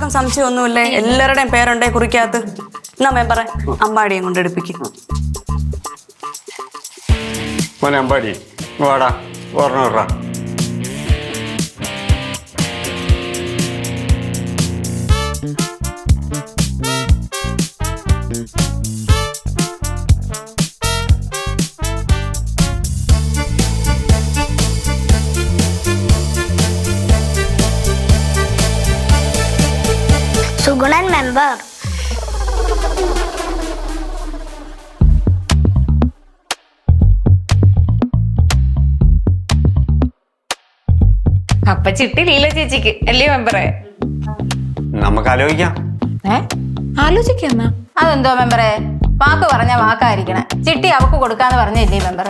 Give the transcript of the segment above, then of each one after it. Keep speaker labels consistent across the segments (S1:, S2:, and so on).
S1: ആർക്കും സംശയമൊന്നുമില്ലേ? എല്ലാവരുടെയും പേരുണ്ടേ കുറിക്കകത്ത്. എന്നാ പറ അമ്പാടിയും കൊണ്ട് എടുപ്പിക്കും.
S2: അമ്പാടി വാടാ ഓർമ്മ
S3: സുഗുണൻ മെമ്പർ
S4: അപ്പൊ ചിട്ടി ലീല ചേച്ചിക്ക് അല്ലേ മെമ്പറെ
S2: നമുക്ക് ആലോചിക്കാം
S4: ഏ ആലോചിക്കുന്ന
S5: അതെന്തോ മെമ്പറെ വാക്ക് പറഞ്ഞ വാക്കായിരിക്കണം. ചിട്ടി അവക്ക് കൊടുക്കാന്ന് പറഞ്ഞില്ലേ മെമ്പർ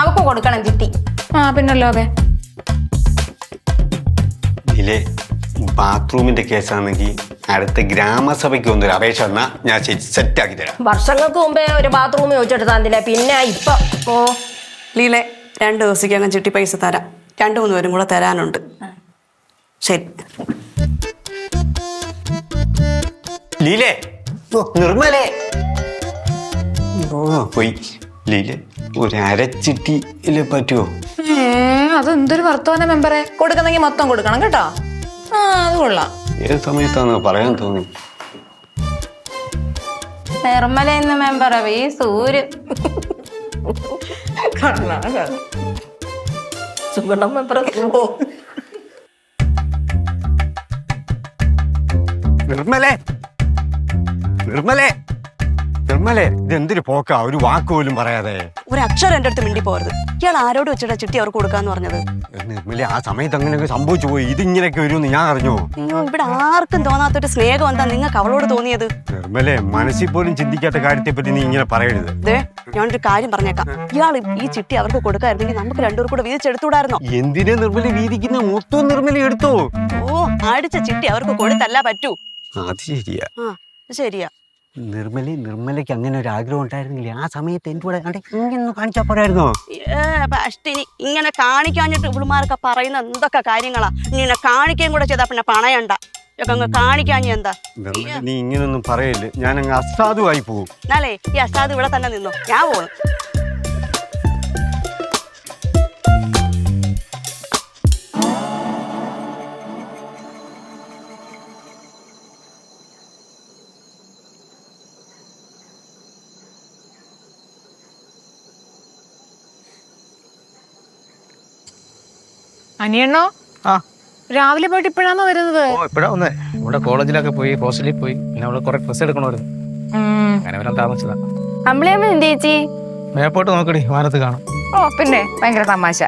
S5: അവക്ക് കൊടുക്കണം ചിട്ടി.
S4: ആ പിന്നല്ലോ
S2: അതെ. ബാത്റൂമിന്റെ കേസാണെങ്കിൽ അടുത്ത ഗ്രാമസഭയ്ക്ക് ഒന്നൊരു അപേക്ഷ വന്നാ ഞാൻ സെറ്റ് ആക്കി തരാം.
S6: വർഷങ്ങൾക്ക് മുമ്പേ ഒരു ബാത്റൂം ചോദിച്ചിട്ട് തന്നില്ല പിന്നെ ഇപ്പൊ. ഓ
S1: ലീലെ രണ്ട് ദിവസത്തേക്ക് അങ്ങനെ ചിട്ടി പൈസ തരാം. രണ്ടു മൂന്ന് പേരും കൂടെ തരാനുണ്ട്. ശരി.
S2: ലീലേ ഓ, നിർമ്മലേ. ഓ പോയി. ലീല ഒരു അരച്ചിട്ടിയിൽ പറ്റുമോ
S4: ഏ അതെന്തൊരു വർത്തമാന മെമ്പറെ? കൊടുക്കുന്നെങ്കിൽ മൊത്തം കൊടുക്കണം കേട്ടോ. ആ അത് കൊള്ളാം.
S2: ഏത് സമയത്താണ് പറയാൻ തോന്നി
S5: നിർമ്മല എന്ന മെമ്പർ ഈ സൂര്യ.
S6: സുഗുണൻ മെമ്പർ
S2: നിർമ്മലേ. നിർമ്മലേ. നിർമ്മലേ ഇതെന്തൊരു പോക്കാ? ഒരു വാക്ക് പോലും പറയാതെ.
S1: ഒരു അക്ഷരം എന്റെ അടുത്ത് മിണ്ടി പോരുത് ഇയാൾ ആരോട് വെച്ചിട്ടാ ചിട്ടി അവർക്ക് കൊടുക്കാന്ന് പറഞ്ഞത്?
S2: നിർമ്മലേ ആ സമയത്ത് അങ്ങനെയൊക്കെ സംഭവിച്ചു പോയി. ഇതിങ്ങനെയൊക്കെ വരുമെന്ന് ഞാൻ അറിഞ്ഞോ?
S1: അയ്യോ ഇവിടെ ആർക്കും തോന്നാത്തൊരു സ്നേഹം എന്താ നിങ്ങൾക്ക് അവളോട് തോന്നിയത്?
S2: നിർമ്മലേ മനസ്സിൽ പോലും ചിന്തിക്കാത്ത കാര്യത്തെ പറ്റി നീ ഇങ്ങനെ പറയരുത്.
S1: ദേ ഞാനൊരു കാര്യം പറഞ്ഞേക്കാം. ഇയാൾ ഈ ചിട്ടി അവർക്ക് കൊടുക്കായിരുന്നെങ്കിൽ നമുക്ക് രണ്ടുപേർ കൂടെ വീതിച്ചെടുത്തൂടായിരുന്നോ
S2: എന്തിനാ നിർമ്മല വീതിക്കുന്ന? മൊത്തം നിർമ്മല എടുത്തോ?
S1: ഓ അടിച്ച ചിട്ടി അവർക്ക് കൊടുത്തല്ല പറ്റൂ.
S2: അത് ശരിയാ.
S1: ആ ശരിയാ.
S2: നിർമ്മല നിർമ്മലയ്ക്ക് അങ്ങനെ ഒരു ആഗ്രഹം ഉണ്ടായിരുന്നില്ലേ? ആ സമയത്ത് എന്റെ കൂടെ ഇങ്ങനെ കാണിച്ചാ പോരായിരുന്നോ?
S1: അഷ്ടിനി ഇങ്ങനെ കാണിക്കാഞ്ഞിട്ട് ഇവളുമാരൊക്കെ പറയുന്ന എന്തൊക്കെ കാര്യങ്ങളാ? ഇങ്ങനെ കാണിക്കുകയും കൂടെ ചെയ്താ പിന്നെ പണയണ്ട. കാണിക്കാഞ്ഞ എന്താ?
S2: നീ ഇങ്ങനൊന്നും പറയല്ലേ? ഞാൻ അങ്ങ് അസാധുവായി പോകും
S1: എന്നാലേ ഈ അസാധു ഇവിടെ തന്നെ നിന്നോ. ഞാൻ പോണു
S4: അനിയണ്ണോ?
S7: ആ.
S4: രാവിലെ പോയിട്ട് ഇപ്പോഴാണോ വരുന്നത്?
S7: ഓ ഇപ്പഴാ വന്നേ. ഇവിടെ കോളേജിലൊക്കെ പോയി ഹോസ്റ്റലിൽ പോയി. പിന്നെ അവിടെ കുറെ ഡ്രസ് എടുക്കണമായിരുന്നു. അങ്ങനെ വരാൻ താമസിച്ചതാ.
S5: അമ്പിളിയമ്മ എന്ത് ചേച്ചി?
S7: മേപ്പോട്ട് നോക്കടി വാനത്ത് കാണും.
S4: ഓ പിന്നെ ഭയങ്കര തമാശ.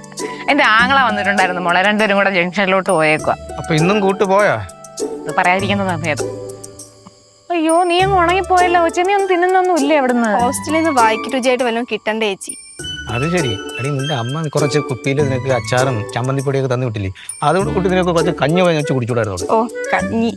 S4: എന്റെ ആങ്ങള വന്നിട്ടുണ്ടായിരുന്നു മോളെ രണ്ടുപേരും കൂടെ ജംഗ്ഷനിലോട്ട് പോയേക്കുക
S7: അപ്പൊ ഇന്നും കൂട്ട് പോയാ?
S4: ഇത് പറയാതിരിക്കുന്നതാണ് ഭേദം. അയ്യോ നീ അങ്ങ് ഉണങ്ങിപ്പോയല്ലോ. നീ ഒന്നും തിന്നുന്നൊന്നും ഇല്ലേ അവിടുന്ന്?
S8: ഹോസ്റ്റലിൽ നിന്ന് വായിക്ക് രുചിയായിട്ട് വല്ലതും കിട്ടണ്ടേ ചേച്ചി?
S7: അത് ശരി. അടി നിന്റെ അമ്മ കുറച്ച് കുപ്പിയിൽ നിനക്ക് അച്ചാറും ചമ്മന്തിപ്പൊടിയൊക്കെ തന്നു വിട്ടില്ലേ? അതുകൊണ്ട് കുട്ടി നിനക്ക് കുറച്ച് കഞ്ഞി വെച്ച് കുടിച്ചുകൂടായിരുന്നു?
S8: ഓ കഞ്ഞി.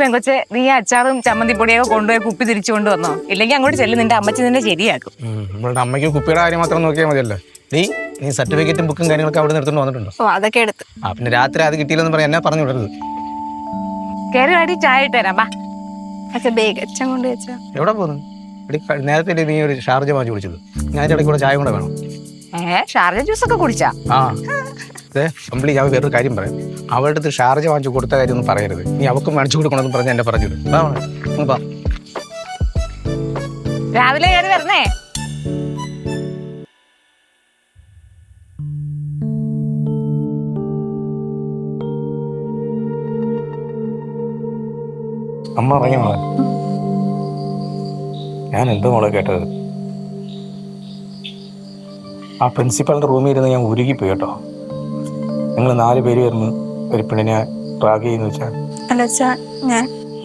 S4: പെങ്കൊച്ചെ നീ അച്ചാറും ചമ്മന്തിപ്പൊടിയൊക്കെ കൊണ്ടുപോയി കുപ്പി തിരിച്ചു കൊണ്ടുവന്നോ? ഇല്ലെങ്കിൽ അങ്ങോട്ട് ചെല്ലും നിന്റെ അമ്മച്ചി നിന്നെ ശരിയാക്കും.
S7: ഇവിടെ അമ്മയ്ക്ക് കുപ്പിയുടെ കാര്യം മാത്രം നോക്കിയാൽ മതിയല്ലോ. നീ നീ സർട്ടിഫിക്കറ്റും ബുക്കും കാര്യങ്ങളൊക്കെ അവിടെ എടുത്തോണ്ട് വന്നിട്ടുണ്ടോ?
S8: ഓ അതൊക്കെ എടുത്ത്.
S7: ആ പിന്നെ രാത്രി അത് കിട്ടിയില്ലെന്ന് പറയാൻ എന്നെ പറഞ്ഞു വിടരുത്?
S4: കയറി ചായ ഇട്ട് തരാം ബാ
S8: അച്ഛാ ബേഗ് അച്ഛൻ കൊണ്ട് വെച്ചാ.
S7: എവിടെ പോകുന്നു നേരത്തെ നീ ഒരു ഷാർജ വാങ്ങിച്ചു കുടിച്ചത്. ഞാൻ ഇടയ്ക്ക് കൂടെ ചായ കൂടെ വേണം.
S4: ഷാർജ ജ്യൂസ് ഒക്കെ കുടിച്ചാ?
S7: ആ. അതെ ഞാൻ വേറൊരു കാര്യം പറയാം. അവളുടെ അടുത്ത് ഷാർജ വാങ്ങിച്ചു കൊടുത്ത കാര്യം ഒന്നും പറയരുത്. നീ അവക്കും മേടിച്ചു കൊടുക്കണമെന്ന് പറഞ്ഞ് എന്നെ പറഞ്ഞു
S4: രാവിലെ കയറി വരണേ?
S7: അമ്മ ഇറങ്ങി മോളെ ഞാൻ എന്തോ മോളെ കേട്ടത്. ആ പ്രിൻസിപ്പാളിന്റെ റൂമിൽ ഇരുന്ന് ഞാൻ ഉരുകിപ്പോയി കേട്ടോ. നിങ്ങൾ നാല് പേര് വരുന്ന് ഒരു പെണ്ണിനെ ട്രാക്ക് ചെയ്യുന്ന വെച്ചാൽ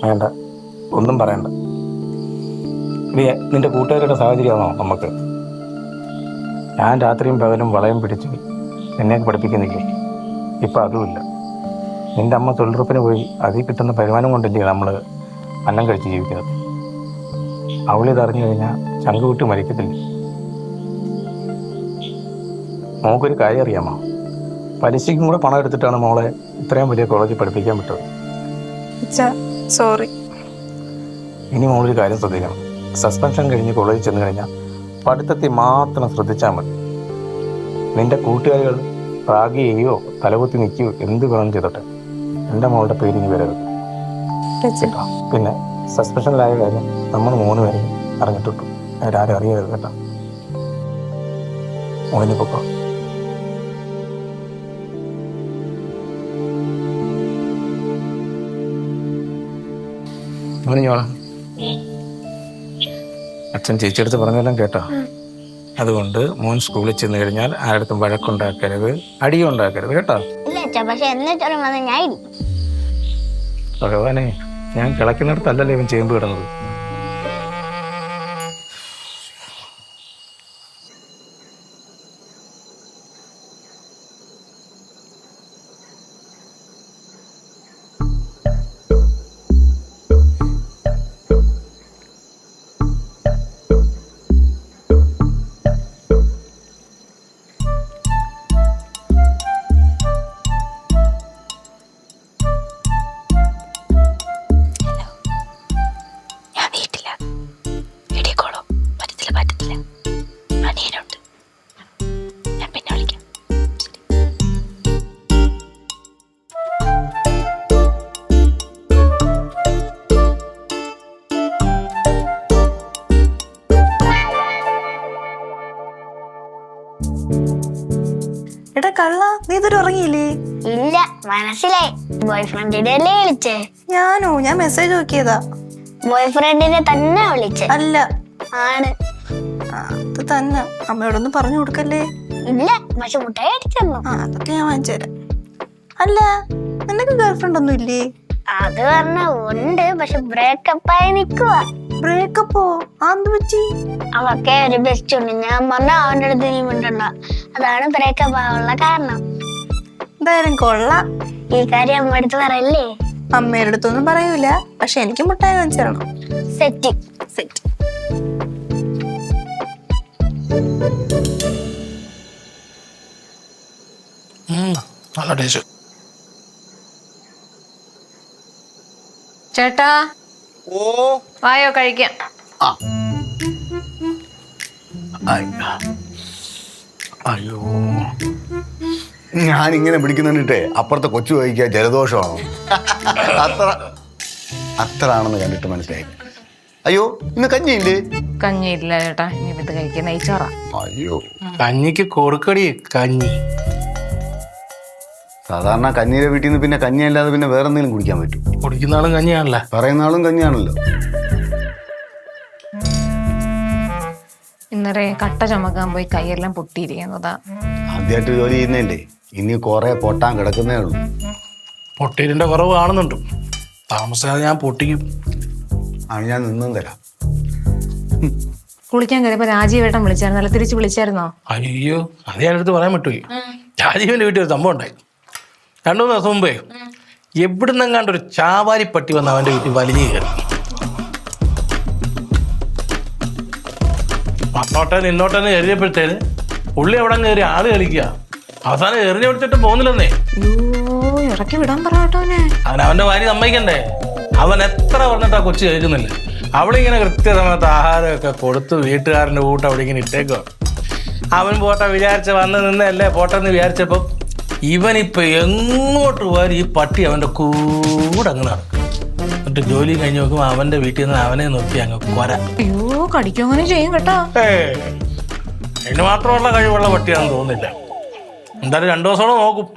S7: വേണ്ട. ഒന്നും പറയണ്ട. നീ നിന്റെ കൂട്ടുകാരുടെ സാഹചര്യമാണോ നമുക്ക്? ഞാൻ രാത്രിയും പകലും വളയം പിടിച്ച് എന്നെ പഠിപ്പിക്കുന്നില്ലേ? ഇപ്പം അതുമില്ല. നിന്റെ അമ്മ തൊഴിലുറപ്പിന് പോയി അതിൽ കിട്ടുന്ന വരുമാനം കൊണ്ടല്ലേ നമ്മൾ അന്നം കഴിച്ച് ജീവിക്കുന്നത്? അവളിത് അറിഞ്ഞു കഴിഞ്ഞാൽ ചങ്ക് വിട്ട് മരിക്കത്തില്ല. മോക്കൊരു കാര്യം അറിയാമോ പലിശയ്ക്കും കൂടെ പണം എടുത്തിട്ടാണ് മോളെ ഇത്രയും വലിയ കോളേജിൽ പഠിപ്പിക്കാൻ
S8: പറ്റുന്നത് സോറി.
S9: ഇനി മോളൊരു കാര്യം ശ്രദ്ധിക്കണം. സസ്പെൻഷൻ കഴിഞ്ഞ് കോളേജിൽ ചെന്ന് കഴിഞ്ഞാൽ പഠിത്തത്തിൽ മാത്രം ശ്രദ്ധിച്ചാൽ മതി. നിന്റെ കൂട്ടുകാരികൾ റാഗി ചെയ്യോ തലകുത്തി നിൽക്കുകയോ എന്ത് വേണം ചെയ്തോട്ടെ. എന്റെ മോളുടെ പേര് ഇനി വരരുത് പിന്നെ സസ്പെൻഷനിലായ കാര്യം നമ്മൾ മൂന്ന് പേരെയും അറിഞ്ഞിട്ടുള്ളൂ അവരാരും അറിയരുത് കേട്ടോ. മോനെ പൊക്കോ. അച്ഛൻ ചേച്ചിയെടുത്ത് പറഞ്ഞെല്ലാം കേട്ടോ. അതുകൊണ്ട് മോൻ സ്കൂളിൽ ചെന്ന് കഴിഞ്ഞാൽ ആരടുത്തും വഴക്കുണ്ടാക്കരുത് അടിയും ഉണ്ടാക്കരുത് കേട്ടോ
S3: പക്ഷെ ഞാൻ.
S9: ഭഗവാനെ. ഞാൻ കിളക്കുന്നിടത്തല്ലല്ലോ ഇവൻ ചേമ്പ് കിടന്നത്.
S10: കള്ള നീ ഇതൊരു ഉറങ്ങിയില്ലേ?
S3: ഇല്ല മനസ്സിലായി. ബോയ് ഫ്രണ്ടിനെ അല്ലേ വിളിച്ചേ?
S10: ഞാനോ? ഞാൻ മെസ്സേജ് നോക്കിയതാ.
S3: ബോയ് ഫ്രണ്ടിനെ തന്നെ വിളിച്ചേ?
S10: അല്ല.
S3: ആണ്.
S10: അത് തന്നെ. അമ്മയോടൊന്നും പറഞ്ഞു കൊടുക്കല്ലേ?
S3: ഇല്ല പക്ഷെ മുട്ടായി അടിച്ചെന്നു
S10: ആ അതൊക്കെ ഞാൻ വാങ്ങിച്ചു തരാം. അല്ല നിനക്ക് ഗേൾഫ്രണ്ട് ഒന്നും ഇല്ലേ?
S3: അത് പറഞ്ഞ ഉണ്ട് പക്ഷെ ബ്രേക്കപ്പ് ആയി നിക്കുവാ.
S10: ബ്രേക്കപ്പോ ആന്ത് പറ്റി?
S3: അവക്കെ ഒരു ബെസ്റ്റ് ഉണ്ട്. ഞാൻ പറഞ്ഞ അവന്റെ അടുത്ത് നീ മിണ്ടണ്ട. അതാണ് ബ്രേക്കപ്പ് ആവാനുള്ള കാരണം.
S10: എന്തായാലും കൊള്ളാം.
S3: ഈ കാര്യം അമ്മ അടുത്ത് പറയല്ലേ?
S10: അമ്മയുടെ അടുത്തൊന്നും പറയൂല. പക്ഷെ എനിക്ക് മുട്ടായി വാങ്ങിച്ചു തരണം
S3: സെറ്റ്.
S10: സെറ്റ്
S9: നല്ല ടേസ്റ്റ്
S5: ചേട്ടാ വായോ കഴിക്കാം.
S11: അയ്യോ. ഞാൻ ഇങ്ങനെ പിടിക്കുന്നിട്ടേ അപ്പുറത്തെ കൊച്ചു കഴിക്കുക ജലദോഷമാണോ? അത്ര അത്ര ആണെന്ന് കണ്ടിട്ട് മനസ്സിലായി. അയ്യോ ഇന്ന് കഞ്ഞിയില്ലേ?
S4: കഞ്ഞിയില്ല ചേട്ടാ ഇനി ഇത് കഴിക്കാൻ നെയ്ച്ചോറാ.
S11: അയ്യോ.
S9: കഞ്ഞിക്ക് കൊടുക്കടി കഞ്ഞി.
S11: സാധാരണ കഞ്ഞിയുടെ വീട്ടിൽ നിന്ന് പിന്നെ കഞ്ഞി അല്ലാതെ പിന്നെ വേറെ എന്തെങ്കിലും കുടിക്കാൻ പറ്റും.
S9: കുടിക്കുന്ന ആളും കഞ്ഞിയാണല്ലേ?
S11: പറയുന്ന ആളും കഞ്ഞിയാണല്ലോ.
S4: ഇന്നലെ കട്ട ചുമക്കാൻ പോയി കൈയെല്ലാം പൊട്ടിയിരിക്കുന്നതാ.
S11: ആദ്യമായിട്ട് ജോലി ചെയ്യുന്നതിന്റെ ഇനി കുറെ പൊട്ടാൻ കിടക്കുന്നേ ഉള്ളൂ.
S9: പൊട്ടീരിന്റെ കുറവ് കാണുന്നുണ്ട്. താമസിയാതെ ഞാൻ പൊട്ടിക്കും.
S11: അത് ഞാൻ നിന്നും തരാം.
S4: കുളിക്കാൻ കയറിയപ്പോ രാജീവേട്ടൻ വിളിച്ചായിരുന്നല്ലോ തിരിച്ചു വിളിച്ചായിരുന്നോ?
S9: അയ്യോ അത് ഞാനെടുത്ത് പറയാൻ പറ്റൂ രാജീവിന്റെ വീട്ടിൽ ഒരു സംഭവം ഉണ്ടായി. രണ്ടു മൂന്ന് ദിവസം മുമ്പേ എവിടുന്നെങ്ങാണ്ട് ഒരു ചാവാരി പട്ടി വന്ന് അവന്റെ വീട്ടിൽ വലിഞ്ഞു കയറി. അങ്ങോട്ടെ നിന്നോട്ടെ കയറിയപ്പോഴത്തേന് പുള്ളി എവിടെ കയറി ആൾ കളിക്കുക. അവസാനം എറിഞ്ഞു പിടിച്ചിട്ട് പോകുന്നില്ലെന്നേ
S4: ഇറക്കി വിടാൻ പറയട്ടോനെ
S9: അവൻ അവന്റെ വാരി സമ്മതിക്കണ്ടേ? അവൻ എത്ര പറഞ്ഞിട്ടാ കൊച്ചു കഴിക്കുന്നില്ല അവളിങ്ങനെ കൃത്യസമയത്ത് ആഹാരമൊക്കെ കൊടുത്ത് വീട്ടുകാരന്റെ കൂട്ട് അവിടെ ഇങ്ങനെ ഇട്ടേക്കോ അവൻ പോട്ടെ വിചാരിച്ച വന്ന് നിന്നല്ലേ പോട്ടെന്ന് വിചാരിച്ചപ്പോ ഇവനിപ്പോ എങ്ങോട്ട് പോയാലും ഈ പട്ടി അവന്റെ കൂടെ അങ്ങ് നടക്കും. എന്നിട്ട് ജോലി കഴിഞ്ഞ് നോക്കുമ്പോൾ അവന്റെ വീട്ടിൽ നിന്ന് അവനെ നോക്കി അങ്ങ് കൊര.
S4: അയ്യോ കടിക്കും അങ്ങനെ ചെയ്യും കേട്ടോ.
S9: അതിന് മാത്രമുള്ള കഴിവുള്ള പട്ടിയാണെന്ന് തോന്നുന്നില്ല. എന്തായാലും രണ്ടു ദിവസം നോക്കും.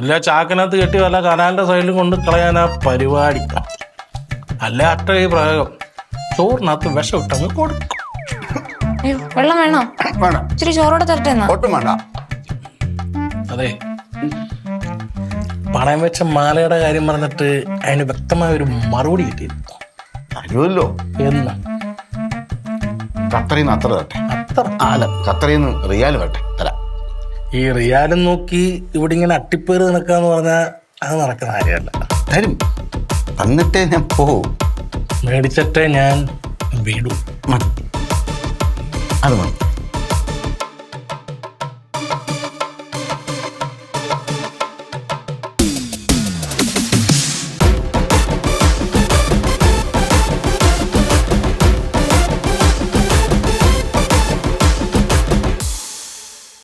S9: ഇല്ല ചാക്കിനകത്ത് കെട്ടി വല്ല കനാലിന്റെ സൈഡിലും കൊണ്ട് കളയാൻ ആ പരിപാടി അല്ല അട്ട ഈ പ്രയോഗം. ചോറിനകത്ത് വിഷം ഇട്ടങ്ങ് കൊടുക്കും.
S4: അയ്യോ വെള്ളം വേണോ?
S11: വേണം.
S4: ഇച്ചിരി ചോറോടെ തരട്ടെ
S11: ഒട്ടും വേണ്ട.
S9: അതെ. പണയം വെച്ച മാലയുടെ കാര്യം പറഞ്ഞിട്ട് അതിന് വ്യക്തമായ ഒരു മറുപടി കിട്ടിയിരുന്നു
S11: തരുമല്ലോ
S9: എന്ന്.
S11: ഖത്തറിന്ന് അത്ര തട്ടെ
S9: അത്ര.
S11: ആല ഖത്തറിന്ന് റിയാൽ വട്ടെ തരാം.
S9: ഈ റിയാലും നോക്കി ഇവിടെ ഇങ്ങനെ അട്ടിപ്പേറ് നിൽക്കാന്ന് പറഞ്ഞാൽ അത് നടക്കുന്ന കാര്യമല്ല.
S11: തരും. തന്നിട്ടേ ഞാൻ പോവും.
S9: മേടിച്ചിട്ടേ ഞാൻ വീടും.
S11: മതി. അത് മതി.